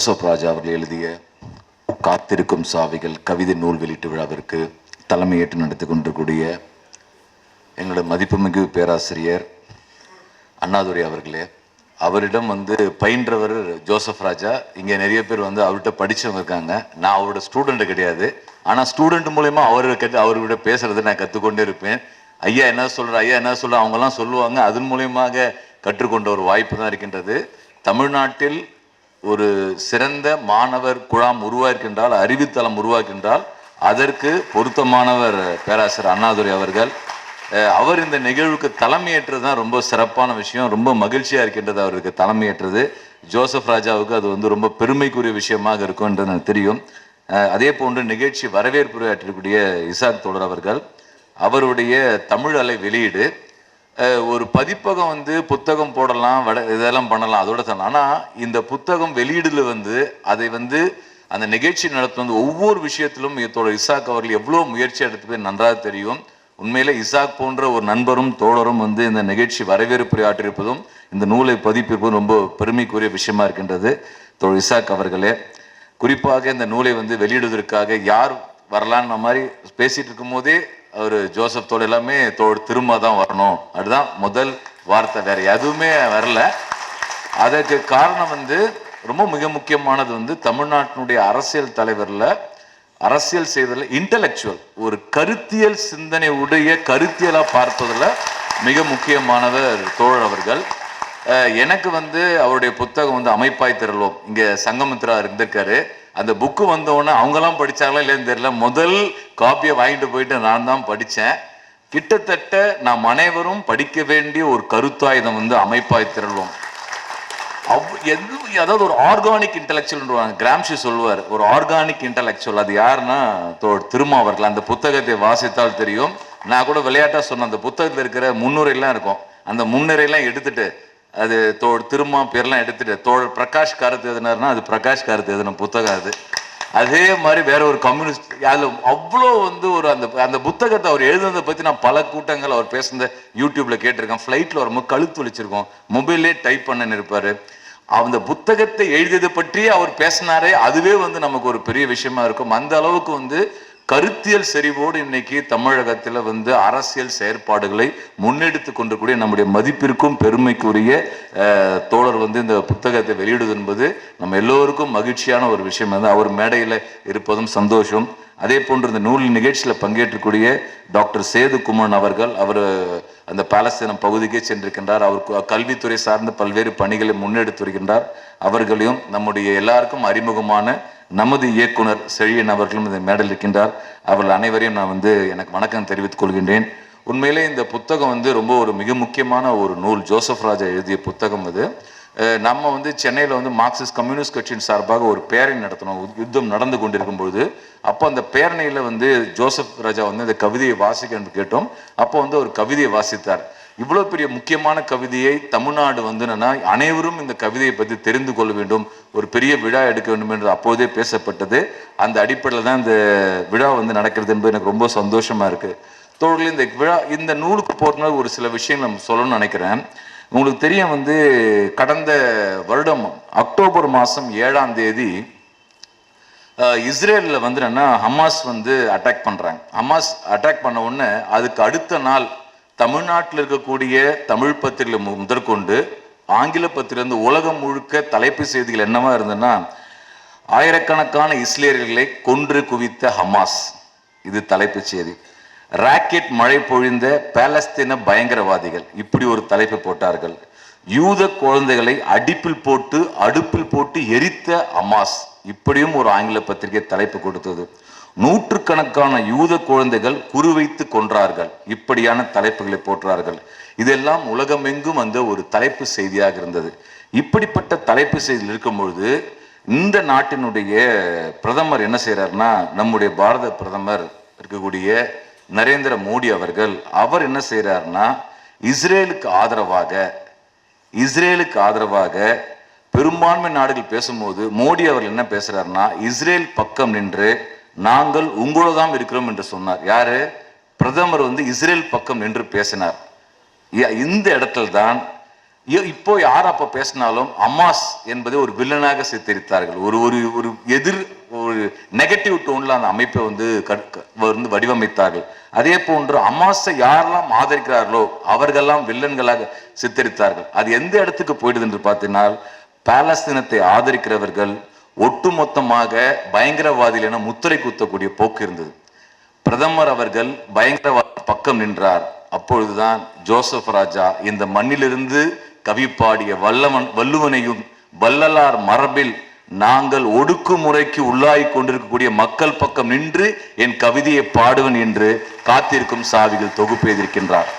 Joseph ராஜா அவர்கள் எழுதிய காத்திருக்கும் சாவிகள் கவிதை நூல் வெளியீட்டு விழாவிற்கு தலைமையேற்று நடத்தி கொண்டிருக்கூடிய எங்களோட மதிப்புமிகு பேராசிரியர் அண்ணாதுரை அவர்களே. அவரிடம் வந்து பயின்றவர் ஜோசப் ராஜா. இங்கே நிறைய பேர் வந்து அவர்கிட்ட படிச்சவங்க இருக்காங்க. நான் அவரோட ஸ்டூடெண்ட் கிடையாது. ஆனால் ஸ்டூடெண்ட் மூலயமா அவர் கற்று அவர்கிட்ட பேசுறதை நான் கற்றுக்கொண்டே இருப்பேன். ஐயா என்ன சொல்கிற ஐயா என்ன சொல்கிற அவங்கெல்லாம் சொல்லுவாங்க. அதன் மூலியமாக கற்றுக்கொண்ட ஒரு வாய்ப்பு தான் இருக்கின்றது. தமிழ்நாட்டில் ஒரு சிறந்த மாணவர் குழாம் உருவாக்கின்றால் அறிவுத்தளம் உருவாக்கின்றால் அதற்கு பொருத்தமானவர் பேராசிரியர் அண்ணாதுரை அவர்கள். அவர் இந்த நிகழ்வுக்கு தலைமையேற்றது தான் ரொம்ப சிறப்பான விஷயம். ரொம்ப மகிழ்ச்சியாக இருக்கின்றது அவருக்கு தலைமையேற்றது. ஜோசப் ராஜாவுக்கு அது வந்து ரொம்ப பெருமைக்குரிய விஷயமாக இருக்கும்ன்றது எனக்கு தெரியும். அதே போன்று நிகழ்ச்சி வரவேற்புரையாற்றக்கூடிய இசாக் தொடர் அவர்கள் அவருடைய தமிழ் அலை வெளியீடு ஒரு பதிப்பகம் வந்து புத்தகம் போடலாம் வட இதெல்லாம் பண்ணலாம். அதோட தான் ஆனால் இந்த புத்தகம் வெளியீடுல வந்து அதை வந்து அந்த நிகழ்ச்சி நடத்துவது வந்து ஒவ்வொரு விஷயத்திலும் இதோட இசாக் அவர்கள் எவ்வளோ முயற்சி எடுத்து நன்றாக தெரியும். உண்மையிலே இசாக் போன்ற ஒரு நண்பரும் தோழரும் வந்து இந்த நிகழ்ச்சி வரவேற்புரை ஆற்றியிருப்பதும் இந்த நூலை பதிப்பிருப்பதும் ரொம்ப பெருமைக்குரிய விஷயமா இருக்கின்றது தோழர் இசாக் அவர்களே. குறிப்பாக இந்த நூலை வந்து வெளியிடுவதற்காக யார் வரலான்னு மாதிரி பேசிட்டு இருக்கும் போதே அவர் ஜோசப் தோல் எல்லாமே தோடு திரும்ப தான் வரணும். அதுதான் முதல் வார்த்தை. வேற எதுவுமே வரல. அதற்கு காரணம் வந்து ரொம்ப மிக முக்கியமானது வந்து தமிழ்நாட்டினுடைய அரசியல் தலைவரில் அரசியல் செய்ததில் இன்டலெக்சுவல் ஒரு கருத்தியல் சிந்தனை உடைய கருத்தியலாக பார்ப்பதில் மிக முக்கியமானவர் தோழர் அவர்கள். எனக்கு வந்து அவருடைய புத்தகம் வந்து அமைப்பாய் திரளுவோம். இங்கே சங்கமித்ரா இருந்திருக்காரு. அந்த புக்கு வந்தோடனே அவங்கெல்லாம் படித்தாங்களா இல்லைன்னு தெரியல. முதல் காப்பியை வாங்கிட்டு போயிட்டு நான் தான் படித்தேன் கிட்டத்தட்ட நாம் அனைவரும் படிக்க வேண்டிய ஒரு கருத்தாயுதம் வந்து அமைப்பாய் திரளுவோம். அவ் எது அதாவது ஒரு ஆர்கானிக் இன்டலெக்சுவல்ன்றாங்க கிராம்ஷி சொல்லுவார். ஒரு ஆர்கானிக் இன்டலெக்சுவல் அது யாருன்னா தோ- திருமாவர்கள். அந்த புத்தகத்தை வாசித்தால் தெரியும். நான் கூட விளையாட்டாக சொன்னேன். அந்த புத்தகத்தில் இருக்கிற முன்னுரையெல்லாம் இருக்கும். அந்த முன்னுரையெல்லாம் எடுத்துட்டு அது தோ திருமா பேர்லாம் எடுத்துட்டு தோழர் பிரகாஷ் காரத் எதுனாருன்னா அது பிரகாஷ் காரத் எதுன புத்தகம் அது. அதே மாதிரி வேற ஒரு கம்யூனிஸ்ட் அதில் அவ்வளோ வந்து ஒரு அந்த அந்த புத்தகத்தை அவர் எழுதுனதை பற்றி நான் பல கூட்டங்கள் அவர் பேசுனத யூடியூப்ல கேட்டிருக்கேன். ஃப்ளைட்டில் வரும்போது கழுத்து வலிச்சிருக்கோம். மொபைல்லே டைப் பண்ணன்னு இருப்பார். அந்த புத்தகத்தை எழுதியதை பற்றி அவர் பேசினாரே அதுவே வந்து நமக்கு ஒரு பெரிய விஷயமா இருக்கும். அந்த அளவுக்கு வந்து கருத்தியல் செறிவோடு இன்னைக்கு தமிழகத்தில் வந்து அரசியல் செயற்பாடுகளை முன்னெடுத்து கொண்டிருக்கூடிய நம்முடைய மதிப்பிற்கும் பெருமைக்குரிய தோழர் வந்து இந்த புத்தகத்தை வெளியிடுவது என்பது நம்ம எல்லோருக்கும் மகிழ்ச்சியான ஒரு விஷயம். வந்து அவர் மேடையில் இருப்பதும் சந்தோஷம். அதே போன்று இந்த நூல் நிகழ்ச்சியில் பங்கேற்றக்கூடிய டாக்டர் சேதுகுமன் அவர்கள் அவர் அந்த பாலஸ்தீனம் பகுதிக்கே சென்றிருக்கின்றார். அவர் கல்வித்துறை சார்ந்த பல்வேறு பணிகளை முன்னெடுத்து வருகின்றார். அவர்களையும் நம்முடைய எல்லாருக்கும் அறிமுகமான நமது இயக்குனர் செழியன் அவர்களும் இந்த மேடல் இருக்கின்றார். அவர்கள் அனைவரையும் நான் வந்து எனக்கு வணக்கம் தெரிவித்துக் கொள்கின்றேன். உண்மையிலே இந்த புத்தகம் வந்து ரொம்ப ஒரு மிக முக்கியமான ஒரு நூல். ஜோசப் ராஜா எழுதிய புத்தகம் அது. நம்ம வந்து சென்னையில் வந்து மார்க்சிஸ்ட் கம்யூனிஸ்ட் கட்சியின் சார்பாக ஒரு பேரணி நடத்தினோம் யுத்தம் நடந்து கொண்டிருக்கும் பொழுது அப்போ அந்த பேரணியில் வந்து ஜோசப் ராஜா வந்து அந்த கவிதையை வாசிக்க என்று கேட்டோம். அப்போ வந்து ஒரு கவிதையை வாசித்தார். இவ்வளோ பெரிய முக்கியமான கவிதையை தமிழ்நாடு வந்து என்னன்னா அனைவரும் இந்த கவிதையை பற்றி தெரிந்து கொள்ள வேண்டும். ஒரு பெரிய விழா எடுக்க வேண்டும் என்று அப்போதே பேசப்பட்டது. அந்த அடிப்படையில் தான் இந்த விழா வந்து நடக்கிறது என்பது எனக்கு ரொம்ப சந்தோஷமா இருக்கு. தோழர்கள் இந்த விழா இந்த நூலுக்கு போகிறதுனால ஒரு சில விஷயங்கள் நம்ம சொல்லணும்னு நினைக்கிறேன். உங்களுக்கு தெரியும் வந்து கடந்த வருடம் அக்டோபர் மாதம் ஏழாம் தேதி இஸ்ரேலில் வந்து என்னன்னா ஹமாஸ் வந்து அட்டாக் பண்ணுறாங்க ஹமாஸ் அட்டாக் பண்ண உடனே அதுக்கு அடுத்த நாள் தமிழ்நாட்டில் இருக்கக்கூடிய தமிழ் பத்திரிகை மு- முதற்கொண்டு ஆங்கில பத்திரிகை உலகம் முழுக்க தலைப்பு செய்திகள் என்னவா இருந்ததுன்னா ஆயிரக்கணக்கான இஸ்ரேலியர்களை கொன்று குவித்த ஹமாஸ். இது தலைப்புச் செய்தி. ராக்கெட் மழை பொழிந்த பாலஸ்தீன பயங்கரவாதிகள் இப்படி ஒரு தலைப்பு போட்டார்கள். யூத குழந்தைகளை அடிப்பில் போட்டு அடுப்பில் போட்டு எரித்த அமாஸ் இப்படியும் ஒரு ஆங்கில பத்திரிகை தலைப்பு கொடுத்தது. நூற்றுக்கணக்கான யூத குழந்தைகள் குறிவைத்து கொன்றார்கள். இப்படியான தலைப்புகளை போற்றார்கள். இதெல்லாம் உலகமெங்கும் வந்த ஒரு தலைப்பு செய்தியாக இருந்தது. இப்படிப்பட்ட தலைப்பு செய்தியில் இருக்கும் பொழுது இந்த நாட்டினுடைய பிரதமர் என்ன செய்யறாருன்னா நம்முடைய பாரத பிரதமர் இருக்கக்கூடிய நரேந்திர மோடி அவர்கள் அவர் என்ன செய்கிறாருன்னா இஸ்ரேலுக்கு ஆதரவாக இஸ்ரேலுக்கு ஆதரவாக பெரும்பான்மை நாடுகள் பேசும்போது மோடி அவர்கள் என்ன பேசுகிறாருன்னா இஸ்ரேல் பக்கம் நின்று நாங்கள் உங்களோட தான் இருக்கிறோம் என்று சொன்னார். யாரு? பிரதமர் வந்து இஸ்ரேல் பக்கம் நின்று பேசினார். இந்த இடத்துல தான் இப்போ யார் அப்போ பேசினாலும் அமாஸ் என்பதை ஒரு வில்லனாக சித்தரித்தார்கள். ஒரு ஒரு ஒரு எதிர் ஒரு நெகட்டிவ் டோன்ல அந்த அமைப்பை வந்து வந்து வடிவமைத்தார்கள். அதே போன்று அமாசை யாரெல்லாம் ஆதரிக்கிறார்களோ அவர்களெல்லாம் வில்லன்களாக சித்தரித்தார்கள். அது எந்த இடத்துக்கு போயிடுது என்று பார்த்தீங்கன்னா பாலஸ்தீனத்தை ஆதரிக்கிறவர்கள் ஒட்டுமொத்தமாக பயங்கரவாதிகள் என முத்திரை குத்தக்கூடிய போக்கு இருந்தது. பிரதமர் அவர்கள் பயங்கரவாத பக்கம் நின்றார். அப்பொழுதுதான் ஜோசப் ராஜா இந்த மண்ணிலிருந்து கவி பாடிய வல்லவன் வல்லுவனையும் வல்லலார் மரபில் நாங்கள் ஒடுக்குமுறைக்கு உள்ளாகி கொண்டிருக்கக்கூடிய மக்கள் பக்கம் நின்று என் கவிதையை பாடுவன் என்று காத்திருக்கும் சாவிகள் தொகுப்பு எழுதியிருக்கின்றார்.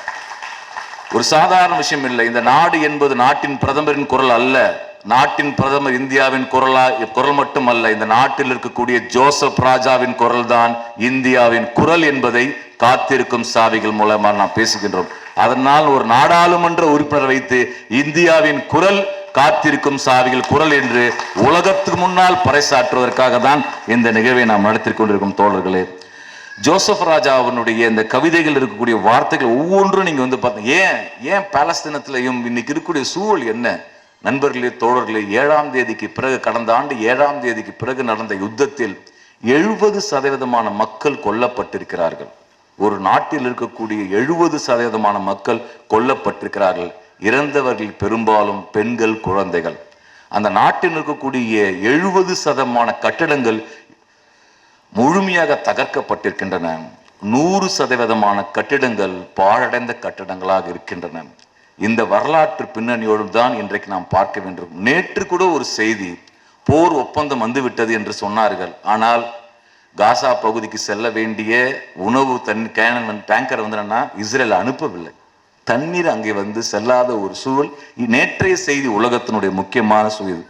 ஒரு சாதாரண விஷயம் இல்லை. இந்த நாடு என்பது நாட்டின் பிரதமரின் குரல் அல்ல. நாட்டின் பிரதமர் இந்தியாவின் குரலா குரல் மட்டுமல்ல இந்த நாட்டில் இருக்கக்கூடிய ஜோசப் ராஜாவின் குரல் தான் இந்தியாவின் குரல் என்பதை காத்திருக்கும் சாவிகள் மூலமாக நாம் பேசுகின்றோம். அதனால் ஒரு நாடாளுமன்ற உறுப்பினர் வைத்து இந்தியாவின் குரல் காத்திருக்கும் சாவிகள் குரல் என்று உலகத்துக்கு முன்னால் பறைசாற்றுவதற்காக தான் இந்த நிகழ்வை நாம் நடத்தி கொண்டிருக்கும் தோழர்களே. ஜோசப் ராஜா அவனுடைய இந்த கவிதைகள் இருக்கக்கூடிய வார்த்தைகள் ஒவ்வொன்றும் நீங்க வந்து பார்த்தீங்க ஏன் ஏன் பாலஸ்தீனத்திலையும் இன்னைக்கு இருக்கக்கூடிய சூழல் என்ன? நண்பர்களே தோழர்களே ஏழாம் தேதிக்கு பிறகு கடந்த ஆண்டு ஏழாம் தேதிக்கு பிறகு நடந்த யுத்தத்தில் எழுபது சதவீதமான மக்கள் கொல்லப்பட்டிருக்கிறார்கள். ஒரு நாட்டில் இருக்கக்கூடிய எழுபது சதவீதமான மக்கள் கொல்லப்பட்டிருக்கிறார்கள். இறந்தவர்கள் பெரும்பாலும் பெண்கள் குழந்தைகள். அந்த நாட்டில் இருக்கக்கூடிய எழுபது சதமான கட்டடங்கள் முழுமையாக தகர்க்கப்பட்டிருக்கின்றன. நூறு சதவீதமான கட்டிடங்கள் பாழடைந்த கட்டிடங்களாக இருக்கின்றன. இந்த வரலாற்று பின்னணியோடு தான் இன்றைக்கு நாம் பார்க்க வேண்டும். நேற்று கூட ஒரு செய்தி போர் ஒப்பந்தம் வந்துவிட்டது என்று சொன்னார்கள். ஆனால் காசா பகுதிக்கு செல்ல வேண்டிய உணவு தன் கேனன் டேங்கர் வந்து என்னன்னா இஸ்ரேல் அனுப்பவில்லை. தண்ணீர் அங்கே வந்து செல்லாத ஒரு சூழல் நேற்றைய செய்தி உலகத்தினுடைய முக்கியமான சூழல்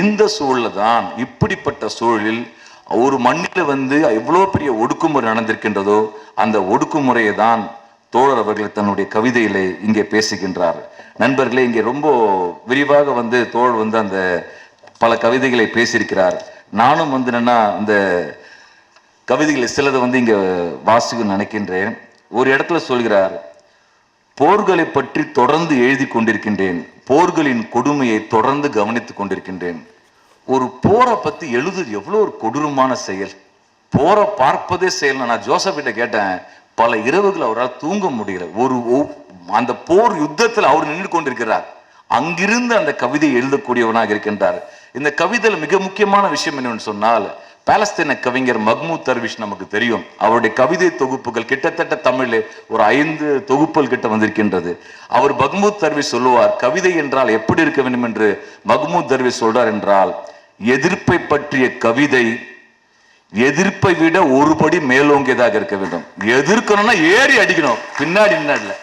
இந்த சூழலில் தான் இப்படிப்பட்ட சூழலில் ஒரு மண்ணில் வந்து எவ்வளோ பெரிய ஒடுக்குமுறை நடந்திருக்கின்றதோ அந்த ஒடுக்குமுறையை தான் தோழர் அவர்கள் தன்னுடைய கவிதையிலே இங்கே பேசுகின்றார். நண்பர்களே இங்கே ரொம்ப விரிவாக வந்து தோழர் வந்து அந்த பல கவிதைகளை பேசியிருக்கிறார். நானும் வந்து என்னன்னா அந்த கவிதைகளை சிலதை வந்து இங்க வாசிக்க நினைக்கின்றேன். ஒரு இடத்துல சொல்கிறார் போர்களை பற்றி தொடர்ந்து எழுதி கொண்டிருக்கின்றேன். போர்களின் கொடுமையை தொடர்ந்து கவனித்துக் கொண்டிருக்கின்றேன். ஒரு போரை பத்தி எழுதுறது எவ்வளோ ஒரு கொடூரமான செயல். போரை பார்ப்பதே செயல். நான் ஜோசப்கிட்ட கேட்டேன் பல இரவுகள் அவரால் தூங்க முடியல. ஒரு அந்த போர் யுத்தத்தில் அவர் நின்று கொண்டிருக்கிறார். அங்கிருந்து அந்த கவிதை எழுதக்கூடியவனாக இருக்கின்றார். இந்த கவிதையில் மிக முக்கியமான விஷயம் என்னன்னு சொன்னால் பாலஸ்தீன கவிஞர் மஹ்மூத் தர்விஷ் நமக்கு தெரியும். அவருடைய கவிதை தொகுப்புகள் கிட்டத்தட்ட தமிழில் ஒரு ஐந்து தொகுப்புகள் கிட்ட வந்திருக்கின்றது. அவர் மஹ்மூத் தர்விஷ் சொல்லுவார் கவிதை என்றால் எப்படி இருக்க வேண்டும் என்று மஹ்மூத் தர்விஷ் சொல்றார் என்றால் எதிர்ப்பை பற்றிய கவிதை எதிர்ப்பை விட ஒரு படி மேலோங்கியதாக இருக்க வேண்டும். எதிர்க்கணும்னா ஏறி அடிக்கணும். பின்னாடி நின்னாடில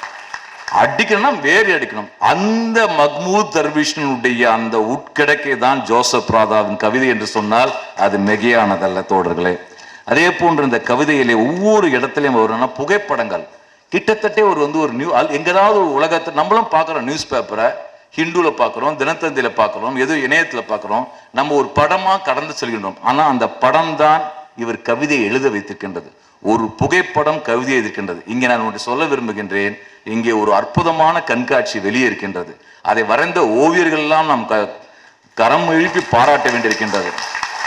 அடிக்கணும்னா வேறு அடிக்கணும் அந்த மஹ்மூத் தர்விஷனுடைய அந்த உட்கிடக்கை தான் ஜோசப் ராதாவின் கவிதை என்று சொன்னால் அது மிகையானதல்ல தோழர்களே. அதே போன்று இந்த கவிதையிலே ஒவ்வொரு இடத்துலையும் வரும்னா புகைப்படங்கள். கிட்டத்தட்ட ஒரு வந்து ஒரு நியூ அல்- எங்கேயாவது ஒரு உலகத்தை நம்மளும் பார்க்குறோம் நியூஸ் பேப்பரை ஹிந்துவில் பார்க்குறோம் தினத்தந்தியில் பார்க்குறோம் எது இணையத்தில் பார்க்குறோம் நம்ம ஒரு படமாக கடந்து செல்கின்றோம். ஆனால் அந்த படம் தான் இவர் கவிதையை எழுத வைத்திருக்கின்றது. ஒரு புகைப்படம் கவிதை இருக்கின்றது இங்கே நான் ஒன்று சொல்ல விரும்புகின்றேன் இங்கே ஒரு அற்புதமான கண்காட்சி வெளியே இருக்கின்றது. அதை வரைந்த ஓவியர்கள் எல்லாம் நாம் க- கரம் எழுப்பி பாராட்ட வேண்டியிருக்கின்றது.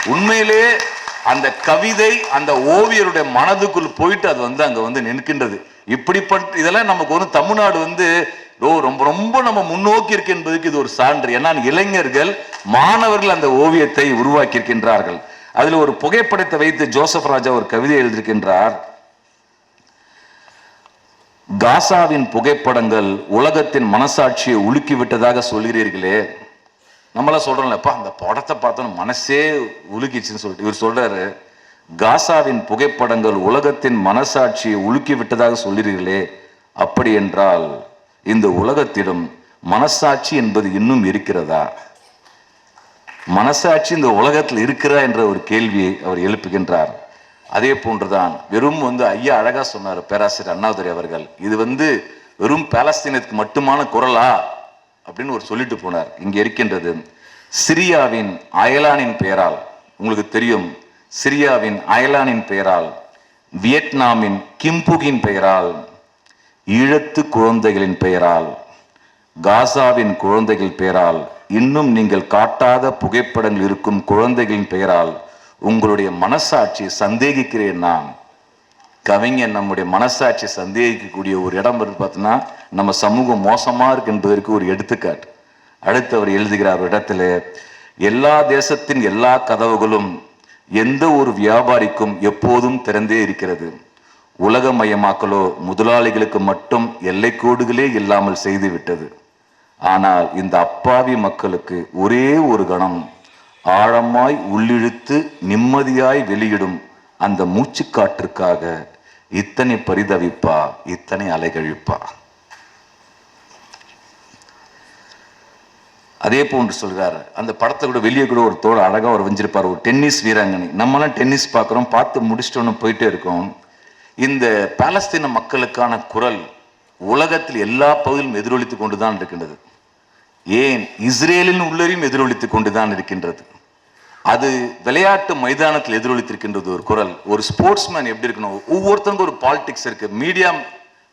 உண்மையிலே அந்த கவிதை அந்த ஓவியருடைய மனதுக்குள் போயிட்டு அது வந்து அங்கே வந்து நிற்கின்றது. இப்படிப்பட்ட இதெல்லாம் நமக்கு வந்து தமிழ்நாடு வந்து ஓ ரொம்ப ரொம்ப நம்ம முன்னோக்கி இருக்கு என்பதுக்கு இது ஒரு சான்று. ஏன்னா இளைஞர்கள் மாணவர்கள் அந்த ஓவியத்தை உருவாக்கி இருக்கின்றார்கள் அதுல ஒரு புகைப்படத்தை வைத்து ஜோசப் ராஜா ஒரு கவிதை எழுதியிருக்கின்றார். காசாவின் புகைப்படங்கள் உலகத்தின் மனசாட்சியை உலுக்கி விட்டதாக சொல்கிறீர்களே. நம்மளாம் சொல்றோம்லப்பா அந்த படத்தை பார்த்தோன்னு மனசே உலுக்கிச்சுன்னு சொல்லிட்டு இவர் சொல்றாரு. காசாவின் புகைப்படங்கள் உலகத்தின் மனசாட்சியை உலுக்கி விட்டதாக சொல்கிறீர்களே. அப்படி என்றால் இந்த உலகத்திடம் மனசாட்சி என்பது இன்னும் இருக்கிறதா? மனசாட்சி இந்த உலகத்தில் இருக்கிறா என்ற ஒரு கேள்வியை அவர் எழுப்புகின்றார். அதே போன்றுதான் வெறும் வந்து ஐயா அழகா சொன்னார் பேராசிரியர் அண்ணாதுரை அவர்கள் இது வந்து வெறும் பாலஸ்தீனத்துக்கு மட்டுமான குரலா? அப்படின்னு ஒரு சொல்லிட்டு போனார். இங்க இருக்கின்றது சிரியாவின் அயலானின் பெயரால் உங்களுக்கு தெரியும் சிரியாவின் அயலானின் பெயரால் வியட்நாமின் கிம்புகின் பெயரால் ஈழத்து குழந்தைகளின் பெயரால் காசாவின் குழந்தைகள் பெயரால் இன்னும் நீங்கள் காட்டாத புகைப்படங்கள் இருக்கும் குழந்தைகளின் பெயரால் உங்களுடைய மனசாட்சி சந்தேகிக்கிறேன் நான். கவிஞன் நம்முடைய மனசாட்சி சந்தேகிக்கக்கூடிய ஒரு இடம் இருக்கு பார்த்தோன்னா நம்ம சமூகம் மோசமாக இருக்கு என்பதற்கு ஒரு எடுத்துக்காட்டு. அடுத்து அவர் எழுதுகிறார் ஒரு இடத்துல எல்லா தேசத்தின் எல்லா கதவுகளும் எந்த ஒரு வியாபாரிக்கும் எப்போதும் திறந்தே இருக்கிறது. உலகமயமாக்கலோ முதலாளிகளுக்கு மட்டும் எல்லைக்கோடுகளே இல்லாமல் செய்துவிட்டது ஆனால் இந்த அப்பாவி மக்களுக்கு ஒரே ஒரு கணம். ஆழமாய் உள்ளிழுத்து நிம்மதியாய் வெளியிடும் அந்த மூச்சுக்காற்றுக்காக இத்தனை பரிதவிப்பா இத்தனை அலைகழிப்பா. அதே போன்று சொல்கிறார். அந்த படத்தை கூட வெளியே கூட ஒரு தோல் அழகாக ஒரு வஞ்சிருப்பார் ஒரு டென்னிஸ் வீராங்கனை. நம்மளாம் டென்னிஸ் பார்க்குறோம் பார்த்து முடிச்சிட்டோன்னு போயிட்டே இருக்கோம். இந்த பாலஸ்தீன மக்களுக்கான குரல் உலகத்தில் எல்லா பகுதியிலும் எதிரொலித்து கொண்டுதான் இருக்கின்றது. ஏன்? இஸ்ரேலின் உள்ளரையும் எதிரொலித்து கொண்டுதான் இருக்கின்றது. அது விளையாட்டு மைதானத்தில் எதிரொலித்திருக்கின்றது ஒரு குரல். ஒரு ஸ்போர்ட்ஸ்மேன் எப்படி இருக்கணும்? ஒவ்வொருத்தருக்கும் ஒரு பாலிடிக்ஸ் இருக்கு. மீடியா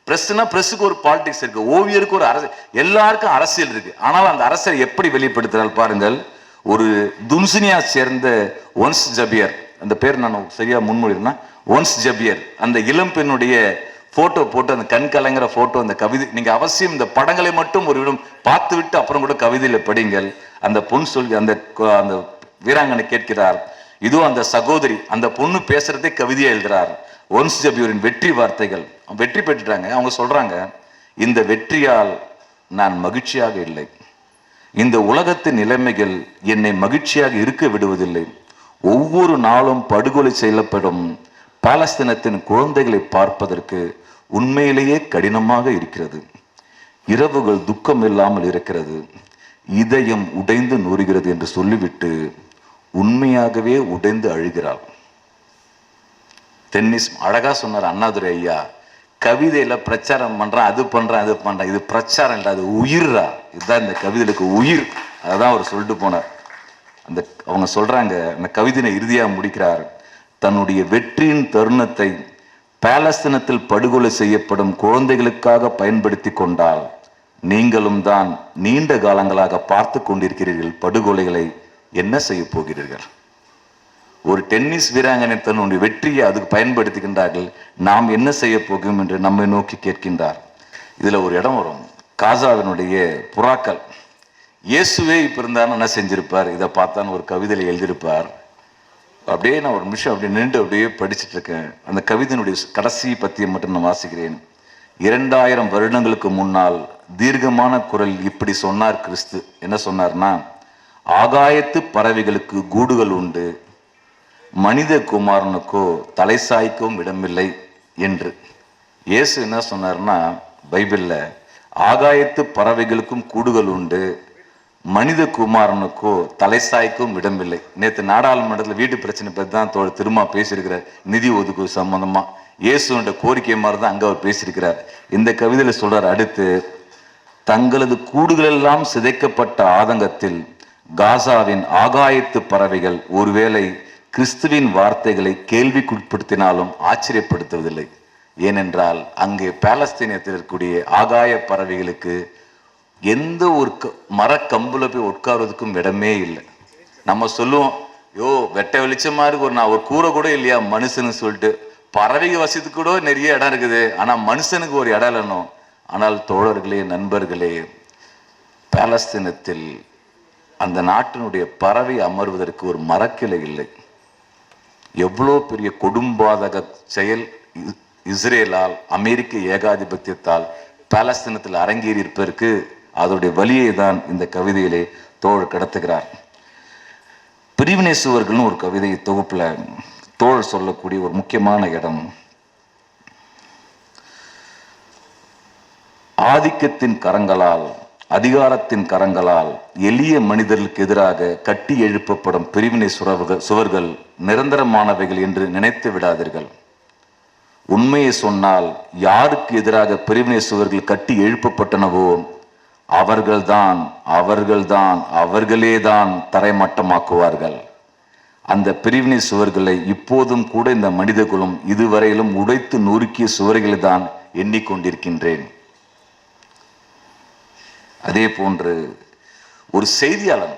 பிரஸ்னா பிரஸுக்கு ஒரு பாலிடிக்ஸ் இருக்கு. ஓவியருக்கு ஒரு அரசு எல்லாருக்கும் அரசியல் இருக்கு. ஆனால் அந்த அரசியல் எப்படி வெளிப்படுத்துறால் பாருங்கள். ஒரு தும்சினியா சேர்ந்த ஒன்ஸ் ஜபியர் அந்த பேர் நான் சரியா முன்மொழினா ஒன்ஸ் ஜபியர் அந்த இளம் பெண்ணுடைய போட்டோ போட்டு அந்த கண் கலங்குற போட்டோ அந்த கவிதை. நீங்க அவசியம் இந்த படங்களை மட்டும் ஒரு விடம் பார்த்து விட்டு அப்புறம் கூட கவிதையில படிங்கள். அந்த பொன் சொல்லி அந்த அந்த வீராங்கனை கேட்கிறார் இதோ அந்த சகோதரி அந்த பொண்ணு பேசுறதே கவிதையா எழுதுறார். ஒன்ஸ் ஜபியூரின் வெற்றி வார்த்தைகள். வெற்றி பெற்றுட்டாங்க. அவங்க சொல்றாங்க இந்த வெற்றியால் நான் மகிழ்ச்சியாக இல்லை. இந்த உலகத்தின் நிலைமைகள் என்னை மகிழ்ச்சியாக இருக்க விடுவதில்லை. ஒவ்வொரு நாளும் படுகொலை செய்யப்படும். பாலஸ்தீனத்தின் குழந்தைகளை பார்ப்பதற்கு உண்மையிலேயே கடினமாக இருக்கிறது. இரவுகள் துக்கம் இல்லாமல் இருக்கிறது. இதயம் உடைந்து நூறுகிறது என்று சொல்லிவிட்டு உண்மையாகவே உடைந்து அழுகிறாள். டென்னிஸ் அழகா சொன்னார் அண்ணாதுரை ஐயா கவிதையில பிரச்சாரம் பண்றான் அது பண்றான் அது பண்றான் இது பிரச்சாரம் இல்லை அது உயிர்ரா இதுதான் இந்த கவிதைகளுக்கு உயிர். அதான் அவர் சொல்லிட்டு போனார். அந்த அவங்க சொல்றாங்க அந்த கவிதையை இறுதியாக முடிக்கிறார். தன்னுடைய வெற்றியின் தருணத்தை பாலஸ்தீனத்தில் படுகொலை செய்யப்படும் குழந்தைகளுக்காக பயன்படுத்தி கொண்டால் நீங்களும் தான் நீண்ட காலங்களாக பார்த்து கொண்டிருக்கிறீர்கள் படுகொலைகளை என்ன செய்ய போகிறீர்கள்? ஒரு டென்னிஸ் வீராங்கனை தன்னுடைய வெற்றியை அதுக்கு பயன்படுத்துகின்றார்கள். நாம் என்ன செய்ய போகிறோம் என்று நம்மை நோக்கி கேட்கின்றார். இதுல ஒரு இடம் வரும். காசாவினுடைய புறாக்கள். இயேசுவே இப்ப இருந்தாலும் என்ன செஞ்சிருப்பார்? இதை பார்த்தான்னு ஒரு கவிதையில் எழுதியிருப்பார். அப்படியே நான் ஒரு நிமிஷம் அப்படியே நின்று அப்படியே படிச்சுட்டு இருக்கேன் அந்த கவிதையினுடைய கடைசி பத்தியை மட்டும் நான் வாசிக்கிறேன். இரண்டாயிரம் வருடங்களுக்கு முன்னால் தீர்க்கமான குரல் இப்படி சொன்னார் கிறிஸ்து. என்ன சொன்னார்னா ஆகாயத்து பறவைகளுக்கு கூடுகள் உண்டு. மனித குமாரனுக்கோ தலை சாய்க்கவும் இடமில்லை என்று. இயேசு என்ன சொன்னார்னா பைபிளில் ஆகாயத்து பறவைகளுக்கும் கூடுகள் உண்டு. மனித குமாரனுக்கோ தலை சாய்க்கவும் இடமில்லை. நேற்று நாடாளுமன்றத்தில் வீட்டு பிரச்சனை பற்றி தான் தோழர் திருமா பேசியிருக்கிறார். நிதி ஒதுக்கு சம்பந்தமாக இயேசுன்ற கோரிக்கை மாதிரி தான் அங்கே அவர் பேசியிருக்கிறார். இந்த கவிதையில் சொல்கிறார் அடுத்து தங்களது கூடுகளெல்லாம் சிதைக்கப்பட்ட ஆதங்கத்தில் காசாவின் ஆகாயத்து பறவைகள் ஒருவேளை கிறிஸ்துவின் வார்த்தைகளை கேள்விக்குட்படுத்தினாலும் ஆச்சரியப்படுத்துவதில்லை. ஏனென்றால் அங்கே பாலஸ்தீனத்தில் இருக்கக்கூடிய ஆகாய பறவைகளுக்கு எந்த ஒரு க- மரக்கம்புல போய் உட்கார்றதுக்கும் இடமே இல்லை. நம்ம சொல்லுவோம் யோ வெட்ட வெளிச்சமா இருக்கு ஒரு நான் ஒரு கூரை கூட இல்லையா மனுஷன்னு சொல்லிட்டு. பறவைங்க வசதிக்கு கூட நிறைய இடம் இருக்குது. ஆனா மனுஷனுக்கு ஒரு இடம் இல்லைனும் ஆனால் தோழர்களே நண்பர்களே பாலஸ்தீனத்தில் அந்த நாட்டினுடைய பறவை அமர்வதற்கு ஒரு மரக்கிளை இல்லை. எவ்வளோ பெரிய கொடும்பாதக செயல் இஸ்ரேலால் அமெரிக்க ஏகாதிபத்தியத்தால் பாலஸ்தீனத்தில் அரங்கேறி இருப்பதற்கு அதனுடைய வலியை தான் இந்த கவிதையிலே தோழர் கடத்துகிறார். பிரிவினை சுவர்கள்னு ஒரு கவிதை தொகுப்புல தோழர் சொல்லக்கூடிய ஒரு முக்கியமான இடம். ஆதிக்கத்தின் கரங்களால் அதிகாரத்தின் கரங்களால் எளிய மனிதர்களுக்கு எதிராக கட்டி எழுப்பப்படும் பிரிவினை சுரவுகள் சுவர்கள் நிரந்தரமானவைகள் என்று நினைத்து விடாதீர்கள். உண்மையை சொன்னால் யாருக்கு எதிராக பிரிவினை சுவர்கள் கட்டி எழுப்பப்பட்டனவோ அவர்கள்தான் அவர்கள்தான் அவர்களே தான் தரைமட்டமாக்குவார்கள். அந்த பிரிவினை சுவர்களை இப்போதும் கூட இந்த மனிதகுலம் இதுவரையிலும் உடைத்து நொறுக்கிய சுவர்களை தான் எண்ணிக்கொண்டிருக்கின்றேன். அதே போன்று ஒரு செய்தியாளர்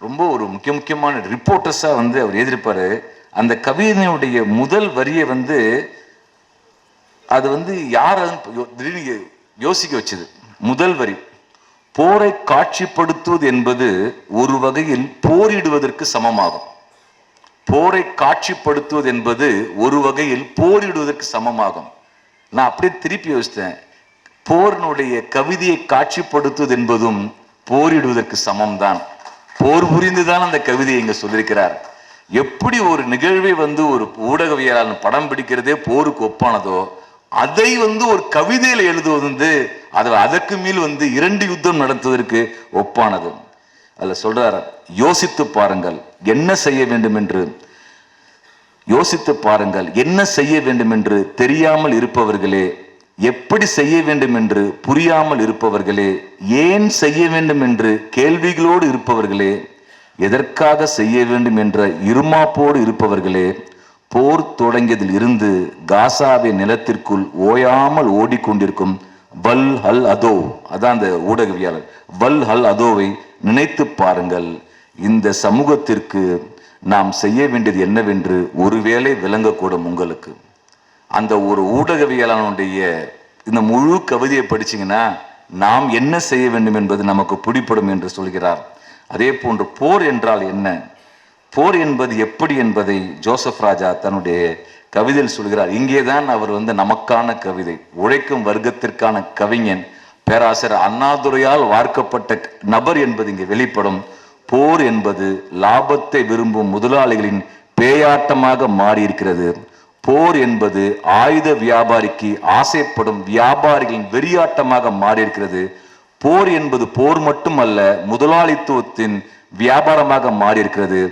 ரொம்ப ஒரு முக்கிய முக்கியமான ரிப்போர்ட்டர்ஸாக வந்து அவர் எழுதியிருப்பார். அந்த கவிதையினுடைய முதல் வரியை வந்து அது வந்து யார் திடீர்னு யோசிக்க வச்சது. முதல் வரி. போரை காட்சிப்படுத்துவது என்பது ஒரு வகையில் போரிடுவதற்கு சமமாகும். போரை காட்சிப்படுத்துவது என்பது ஒரு வகையில் போரிடுவதற்கு சமமாகும். நான் அப்படியே திருப்பி யோசித்தேன். போரினுடைய கவிதையை காட்சிப்படுத்துவது என்பதும் போரிடுவதற்கு சமம்தான். போர் புரிந்துதான் அந்த கவிதையை இங்க சொல்லியிருக்கிறார். எப்படி ஒரு நிகழ்வை வந்து ஒரு ஊடகவியலாளன் படம் பிடிக்கிறதே போருக்கு ஒப்பானதோ அதை வந்து ஒரு கவிதையில எழுதுவது வந்து அதில் அதற்கு மேல் வந்து இரண்டு யுத்தம் நடத்துவதற்கு ஒப்பானது. அதில் சொல்றார் யோசித்து பாருங்கள் என்ன செய்ய வேண்டும் என்று யோசித்து பாருங்கள் என்ன செய்ய வேண்டும் என்று தெரியாமல் இருப்பவர்களே எப்படி செய்ய வேண்டும் என்று புரியாமல் இருப்பவர்களே ஏன் செய்ய வேண்டும் என்று கேள்விகளோடு இருப்பவர்களே எதற்காக செய்ய வேண்டும் என்ற இருமாப்போடு இருப்பவர்களே போர் தொடங்கியதில் இருந்து காசாவின் நிலத்திற்குள் ஓயாமல் ஓடிக்கொண்டிருக்கும் வல் ஹல் அதோ அதான் அந்த ஊடகவியாளர் வல் ஹல் அதோவை நினைத்து பாருங்கள். இந்த சமூகத்திற்கு நாம் செய்ய வேண்டியது என்னவென்று ஒருவேளை விளங்கக்கூடும் உங்களுக்கு. அந்த ஒரு ஊடகவியலாளனுடைய இந்த முழு கவிதையை படிச்சிங்கன்னா நாம் என்ன செய்ய வேண்டும் என்பது நமக்கு பிடிப்படும் என்று சொல்கிறார். அதே போன்று போர் என்றால் என்ன? போர் என்பது எப்படி என்பதை ஜோசப் ராஜா தன்னுடைய கவிதையில் சொல்கிறார். இங்கேதான் அவர் வந்து நமக்கான கவிதை உழைக்கும் வர்க்கத்திற்கான கவிஞன் பேராசிரியர் அண்ணாதுரையால் வார்க்கப்பட்ட நபர் என்பது இங்கே வெளிப்படும். போர் என்பது லாபத்தை விரும்பும் முதலாளிகளின் பேயாட்டமாக மாறியிருக்கிறது. போர் என்பது ஆயுத வியாபாரிக்கு ஆசைப்படும் வியாபாரிகளின் வெறியாட்டமாக மாறியிருக்கிறது. போர் என்பது போர் மட்டுமல்ல முதலாளித்துவத்தின் வியாபாரமாக மாறியிருக்கிறது.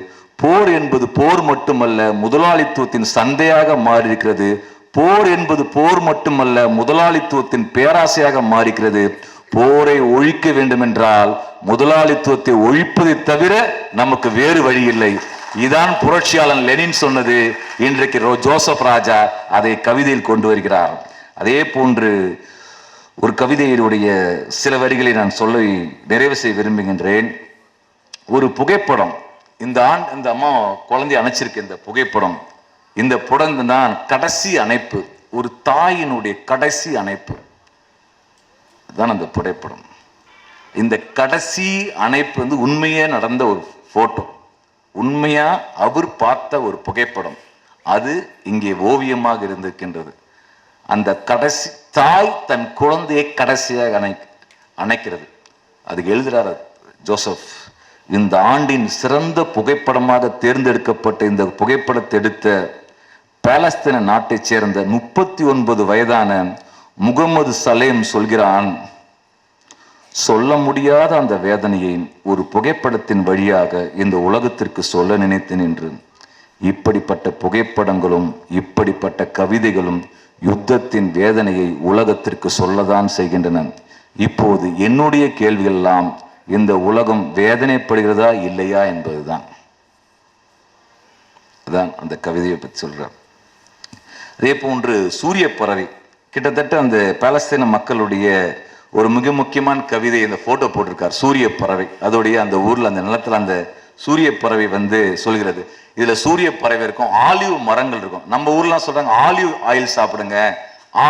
போர் என்பது போர் மட்டுமல்ல முதலாளித்துவத்தின் சந்தையாக மாறியிருக்கிறது. போர் என்பது போர் மட்டுமல்ல முதலாளித்துவத்தின் பேராசையாக மாறிக்கிறது போரை ஒழிக்க வேண்டும் என்றால் முதலாளித்துவத்தை ஒழிப்பதை தவிர நமக்கு வேறு வழி இல்லை இதான் புரட்சியாளன் லெனின் சொன்னது. இன்றைக்கு ரோ- ஜோசப் ராஜா அதை கவிதையில் கொண்டு வருகிறார். அதே போன்று ஒரு கவிதையினுடைய சில வரிகளை நான் சொல்ல நிறைவு செய்ய விரும்புகின்றேன். ஒரு புகைப்படம். இந்த ஆண்டு இந்த அம்மா குழந்தை அணைச்சிருக்கு இந்த புகைப்படம் இந்த புடங்கு தான் கடைசி அணைப்பு ஒரு தாயினுடைய கடைசி அணைப்பு. தான் அந்த புகைப்படம். இந்த கடைசி அணைப்பு வந்து உண்மையே நடந்த ஒரு போட்டோ உண்மையா அவர் பார்த்த ஒரு புகைப்படம். அது இங்கே ஓவியமாக இருந்திருக்கின்றது. அந்த கடைசி தாய் தன் குழந்தையை கடைசியாக அணை அணைக்கிறது. அதுக்கு எழுதுறாரு ஜோசப். இந்த ஆண்டின் சிறந்த புகைப்படமாக தேர்ந்தெடுக்கப்பட்ட இந்த புகைப்படத்தை எடுத்த பாலஸ்தீன நாட்டைச் சேர்ந்த முப்பத்தி ஒன்பது வயதான முகமது சலேம் சொல்கிறான் சொல்ல முடியாத அந்த வேதனையை ஒரு புகைப்படத்தின் வழியாக இந்த உலகத்திற்கு சொல்ல நினைத்தேன் என்று. இப்படிப்பட்ட புகைப்படங்களும் இப்படிப்பட்ட கவிதைகளும் யுத்தத்தின் வேதனையை உலகத்திற்கு சொல்லதான் செய்கின்றன. இப்போது என்னுடைய கேள்வியெல்லாம் எல்லாம் இந்த உலகம் வேதனைப்படுகிறதா இல்லையா என்பதுதான். அதான் அந்த கவிதையை பற்றி சொல்கிறார் அதே போன்று சூரிய பறவை கிட்டத்தட்ட அந்த பாலஸ்தீன மக்களுடைய ஒரு மிக முக்கியமான கவிதை இந்த ஃபோட்டோ போட்டிருக்கார் சூரிய பறவை. அதோடைய அந்த ஊரில் அந்த நிலத்துல அந்த சூரிய பறவை வந்து சொல்கிறது. இதில் சூரிய பறவை இருக்கும் ஆலிவ் மரங்கள் இருக்கும். நம்ம ஊர்லாம் சொல்கிறாங்க ஆலிவ் ஆயில் சாப்பிடுங்க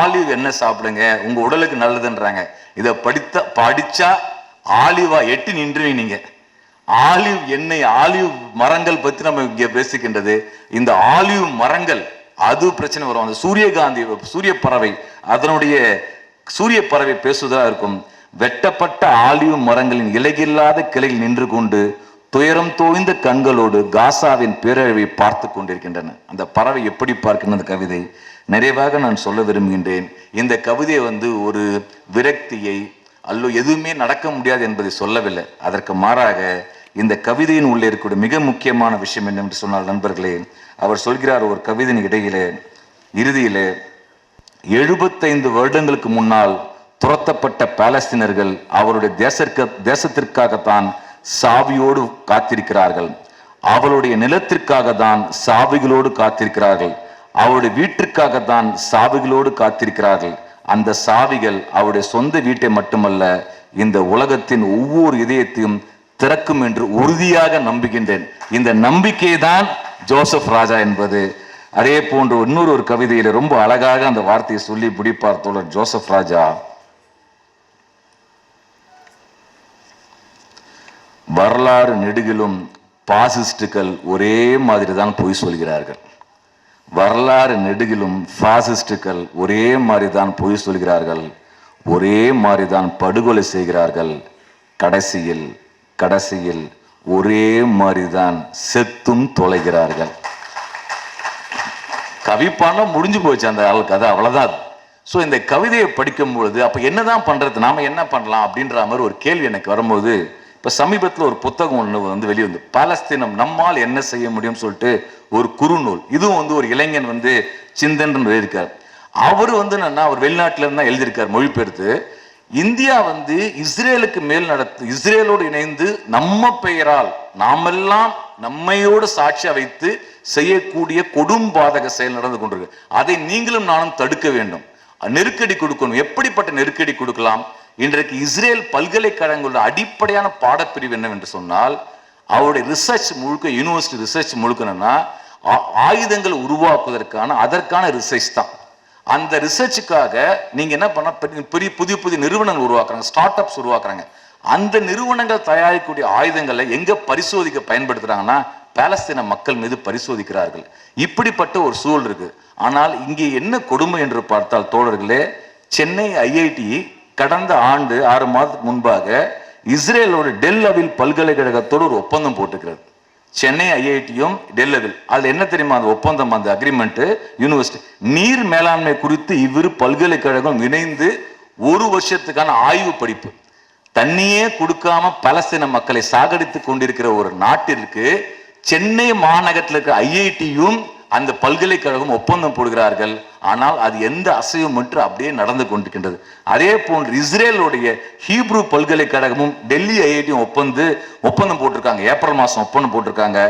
ஆலிவ் எண்ணெய் சாப்பிடுங்க உங்கள் உடலுக்கு நல்லதுன்றாங்க. இதை படித்த படித்தா ஆலிவா எட்டு நின்றுவீங்க நீங்க. ஆலிவ் எண்ணெய் ஆலிவ் மரங்கள் பத்தி நம்ம இங்க பேசிக்கின்றது. இந்த ஆலிவ் மரங்கள் அது பிரச்சனை வரும். அந்த சூரியகாந்தி சூரிய பறவை அதனுடைய சூரிய பறவை பேசுவதா இருக்கும். வெட்டப்பட்ட ஆலிவ் மரங்களின் இலகில்லாத கிளையில் நின்று கொண்டு துயரம் தோய்ந்த கண்களோடு காசாவின் பேரழிவை பார்த்து கொண்டிருக்கின்றன. அந்த பறவை எப்படி பார்க்கின்ற அந்த கவிதை? நிறைவாக நான் சொல்ல விரும்புகின்றேன். இந்த கவிதை வந்து ஒரு விரக்தியை அல்லோ எதுவுமே நடக்க முடியாது என்பதை சொல்லவில்லை. அதற்கு மாறாக இந்த கவிதையின் உள்ளே இருக்கக்கூடிய மிக முக்கியமான விஷயம் என்னவென்று சொன்னால் நண்பர்களே அவர் சொல்கிறார் ஒரு கவிதையின் இடையிலே இறுதியிலே எழுபத்தைந்து வருடங்களுக்கு முன்னால் துரத்தப்பட்ட பாலஸ்தீனர்கள் அவருடைய தேசற்கு தேசத்திற்காகத்தான் சாவியோடு காத்திருக்கிறார்கள். அவளுடைய நிலத்திற்காக தான் சாவிகளோடு காத்திருக்கிறார்கள். அவருடைய வீட்டிற்காக தான் சாவிகளோடு காத்திருக்கிறார்கள். அந்த சாவிகள் அவருடைய சொந்த வீட்டை மட்டுமல்ல இந்த உலகத்தின் ஒவ்வொரு இதயத்தையும் திறக்கும் என்று உறுதியாக நம்புகின்றேன். இந்த நம்பிக்கை தான் ஜோசப் ராஜா என்பது. அதே போன்று இன்னொரு ஒரு கவிதையில ரொம்ப அழகாக அந்த வார்த்தையை சொல்லி பிடிப்பார் தோழர் ஜோசப் ராஜா. வரலாறு நெடுகிலும் பாசிஸ்டுகள் ஒரே மாதிரி தான் பொய் சொல்கிறார்கள். வரலாறு நெடுகிலும் பாசிஸ்டுகள் ஒரே மாதிரி தான் பொய் சொல்கிறார்கள் ஒரே மாதிரி தான் படுகொலை செய்கிறார்கள். கடைசியில் கடைசியில் ஒரே மாதிரி தான் செத்தும் தொலைகிறார்கள். கவிப்பான முடிஞ்சு போச்சு அந்த ஆள் கதை அவ்வளவுதான். ஸோ இந்த கவிதையை படிக்கும் பொழுது அப்ப என்னதான் பண்றது நாம என்ன பண்ணலாம் அப்படின்ற மாதிரி ஒரு கேள்வி எனக்கு வரும்போது இப்ப சமீபத்துல ஒரு புத்தகம் ஒண்ணு வந்து வெளியே வந்து பாலஸ்தீனம் நம்மால் என்ன செய்ய முடியும்னு சொல்லிட்டு ஒரு குறுநூல் இதுவும் வந்து ஒரு இளைஞன் வந்து சிந்தன் எழுதியிருக்கார். அவர் வந்து என்னன்னா அவர் வெளிநாட்டில இருந்து தான் எழுதியிருக்கார் மொழிபெயர்த்து இந்தியா வந்து இஸ்ரேலுக்கு மேல் நடத்து இஸ்ரேலோடு இணைந்து நம்ம பெயரால் நாமெல்லாம் நம்மையோடு சாட்சியா வைத்து செய்யக்கூடிய கொடும் பாதக செயல் நடந்து கொண்டிருக்கு. அதை நீங்களும் நானும் தடுக்க வேண்டும். நெருக்கடி கொடுக்கணும். எப்படிப்பட்ட நெருக்கடி கொடுக்கலாம்? இன்றைக்கு இஸ்ரேல் பல்கலைக்கழகங்களோட அடிப்படையான பாடப்பிரிவு என்னவென்று சொன்னால் அவருடைய ரிசர்ச் முழுக்க யூனிவர்சிட்டி ரிசர்ச் முழுக்கணும்னா ஆ- ஆயுதங்கள் உருவாக்குவதற்கான அதற்கான ரிசர்ச் தான். அந்த ரிசர்ச்சுக்காக நீங்க என்ன பண்ண பெரிய பெரிய புதிய புதிய நிறுவனங்கள் உருவாக்குறாங்க ஸ்டார்ட் அப்ஸ் உருவாக்குறாங்க. அந்த நிறுவனங்கள் தயாரிக்கக்கூடிய ஆயுதங்களை எங்க பரிசோதிக்க பயன்படுத்துறாங்கன்னா பாலஸ்தீன மக்கள் மீது பரிசோதிக்கிறார்கள். இப்படிப்பட்ட ஒரு சூழல் இருக்கு. ஆனால் இங்கே என்ன கொடுமை என்று பார்த்தால் தோழர்களே சென்னை ஐஐடி கடந்த ஆண்டு ஆறு மாதத்துக்கு முன்பாக இஸ்ரேலோட டெல் அவில் பல்கலைக்கழகத்தோடு ஒரு ஒப்பந்தம் போட்டுக்கிறது சென்னை ஐஐடியும் டெல்லவில் அதில் என்ன தெரியுமா? அந்த ஒப்பந்தம் அந்த அக்ரிமெண்ட் யூனிவர்சிட்டி நீர் மேலாண்மை குறித்து இவ்விரு பல்கலைக்கழகம் இணைந்து ஒரு வருஷத்துக்கான ஆய்வு படிப்பு. தண்ணியே கொடுக்காம பலஸ்தீன மக்களை சாகடித்து கொண்டிருக்கிற ஒரு நாட்டிற்கு சென்னை மாநகரத்தில் இருக்கிற ஐஐடியும் அந்த பல்கலைக்கழகம் ஒப்பந்தம் போடுகிறார்கள். ஆனால் அது எந்த அசைவமற்று அப்படியே நடந்து கொண்டிருக்கின்றது. அதே போன்று இஸ்ரேலுடைய ஹீப்ரு பல்கலைக்கழகமும் டெல்லி ஐஐடியும் ஒப்பந்து ஒப்பந்தம் போட்டிருக்காங்க. ஏப்ரல் மாதம் ஒப்பந்தம் போட்டிருக்காங்க.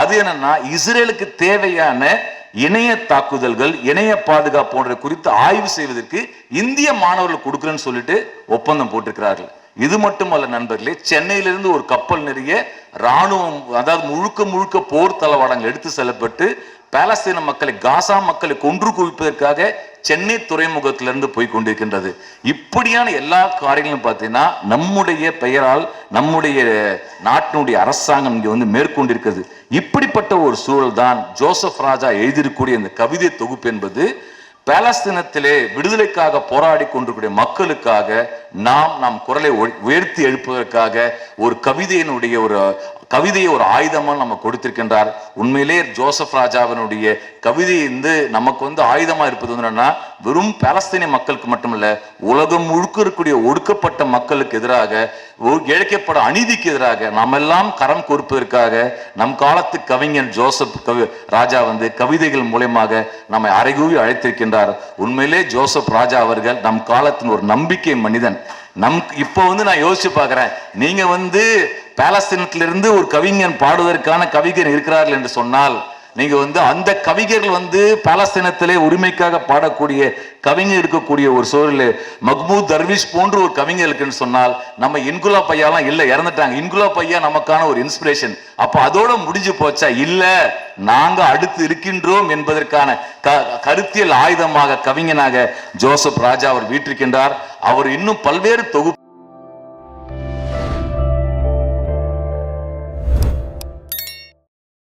அது என்னன்னா இஸ்ரேலுக்கு தேவையான இணைய தாக்குதல்கள் இணைய பாதுகாப்பு போன்ற குறித்து ஆய்வு செய்வதற்கு இந்திய மாணவர்கள் கொடுக்குறேன்னு சொல்லிட்டு ஒப்பந்தம் போட்டிருக்கிறார்கள். இது மட்டுமல்ல நண்பர்களே சென்னையிலிருந்து ஒரு கப்பல் நிறைய ராணுவம் அதாவது முழுக்க முழுக்க போர் தளவாடங்கள் எடுத்து செல்லப்பட்டு பாலஸ்தீன மக்களை காசா மக்களை கொன்று குவிப்பதற்காக சென்னை துறைமுகத்திலிருந்து போய் கொண்டிருக்கின்றது. இப்படியான எல்லா காரியங்களும் பார்த்தீங்கன்னா நம்முடைய பெயரால் நம்முடைய நாட்டினுடைய அரசாங்கம் இங்கே வந்து மேற்கொண்டிருக்கிறது. இப்படிப்பட்ட ஒரு சூழல் தான் ஜோசப் ராஜா எழுதியிருக்கக்கூடிய இந்த கவிதை தொகுப்பு என்பது. பாலஸ்தீனத்திலே விடுதலைக்காக போராடி கொண்டிருக்கிற மக்களுக்காக நாம் நம் குரலை உயர்த்தி எழுப்பதற்காக ஒரு கவிதையினுடைய ஒரு கவிதையை ஒரு ஆயுதமாக நம்ம கொடுத்திருக்கின்றார். உண்மையிலே ஜோசப் ராஜாவினுடைய கவிதை வந்து நமக்கு வந்து ஆயுதமாக இருப்பது என்னன்னா வெறும் பாலஸ்தீனிய மக்களுக்கு மட்டுமல்ல உலகம் முழுக்க இருக்கக்கூடிய ஒடுக்கப்பட்ட மக்களுக்கு எதிராக இழைக்கப்பட அநீதிக்கு எதிராக நம்ம எல்லாம் கரம் கொடுப்பதற்காக நம் காலத்து கவிஞன் ஜோசப் கவி ராஜா வந்து கவிதைகள் மூலயமாக நம்மை அறைகூவி அழைத்திருக்கின்றார். உண்மையிலே ஜோசப் ராஜா அவர்கள் நம் காலத்தின் ஒரு நம்பிக்கை மனிதன். நம் இப்போ வந்து நான் யோசிச்சு பார்க்குறேன். நீங்கள் வந்து பாலஸ்தீனத்திலிருந்து ஒரு கவிஞன் பாடுவதற்கான கவிஞர் இருக்கிறார்கள் என்று சொன்னால் நீங்க வந்து அந்த கவிஞர்கள் வந்து பாலஸ்தீனத்திலே உரிமைக்காக பாடக்கூடிய கவிஞர் இருக்கக்கூடிய ஒரு சூழல் மஹ்மூத் தர்விஷ் போன்ற ஒரு கவிஞர் இருக்குன்னு சொன்னால் நம்ம இன்குலா பையாலாம் இல்ல இறந்துட்டாங்க. இன்குலா பையா நமக்கான ஒரு இன்ஸ்பிரேஷன் அப்ப அதோட முடிஞ்சு போச்சா? இல்ல நாங்க அடுத்து இருக்கின்றோம் என்பதற்கான க- கருத்தியல் ஆயுதமாக கவிஞனாக ஜோசப் ராஜா அவர் வீட்டிருக்கின்றார் அவர் இன்னும் பல்வேறு தொகுப்பு